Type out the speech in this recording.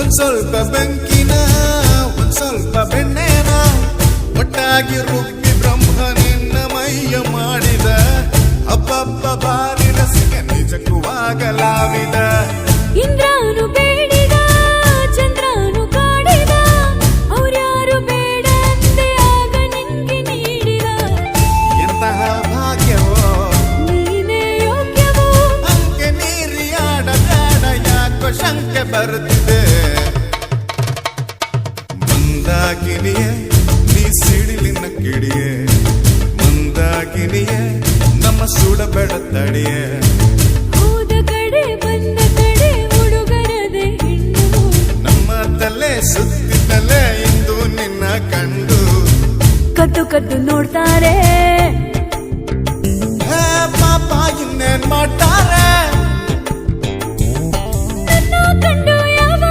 ಒಂದ್ ಸ್ವಲ್ಪ ಬೆಂಕಿನ ಒಂದ್ ಸ್ವಲ್ಪ ಬೆಣ್ಣೆನ ಒಟ್ಟಾಗಿ ರುಬ್ಬಿ ಬ್ರಹ್ಮ ನಿನ್ನ ಮೈಯ ಮಾಡಿದ. ಅಬ್ಬಬ್ಬ ಬಾರಿ ರಸಿಕ ನಿಜಕ್ಕೂ ಆಗಲಾವಿದ. ಇಂದ್ರನು ಬೇಡಿದ ಚಂದ್ರನು ಕಾಡಿದ. ಅವ್ರ್ಯಾರು ಬೇಡ ಆಗ ನಿಂಗೆ ನೀಡಿದ. ಎಂತಹ ಭಾಗ್ಯವೋ? ನೀನೇ ಯೋಗ್ಯವೋ? ಅಂಕೆ ನೀರಿಯಾಡ ಯಾಕೋ ಶಂಕೆ ಬರುತ್ತಿದೆ ಮಂದಾಕಿನಿಯೇ ನೀ ಸಿಡಿಲಿನ ಕಿಡಿಯೇ. ಮಂದಾಕಿನಿಯೇ ನಮ್ಮ ಸುಡಬೇಡ ತಡಿಯೇ. ಹೋದ ಕಡೆ ಬಂದ ಕಡೆ ಹುಡುಗರದೆ ನಮ್ಮ ತಲೆ ಸುತ್ತಿದ್ದಲೇ ಇಂದು ನಿನ್ನ ಕಂಡು. ಕದ್ದು ಕದ್ದು ನೋಡ್ತಾರೆ.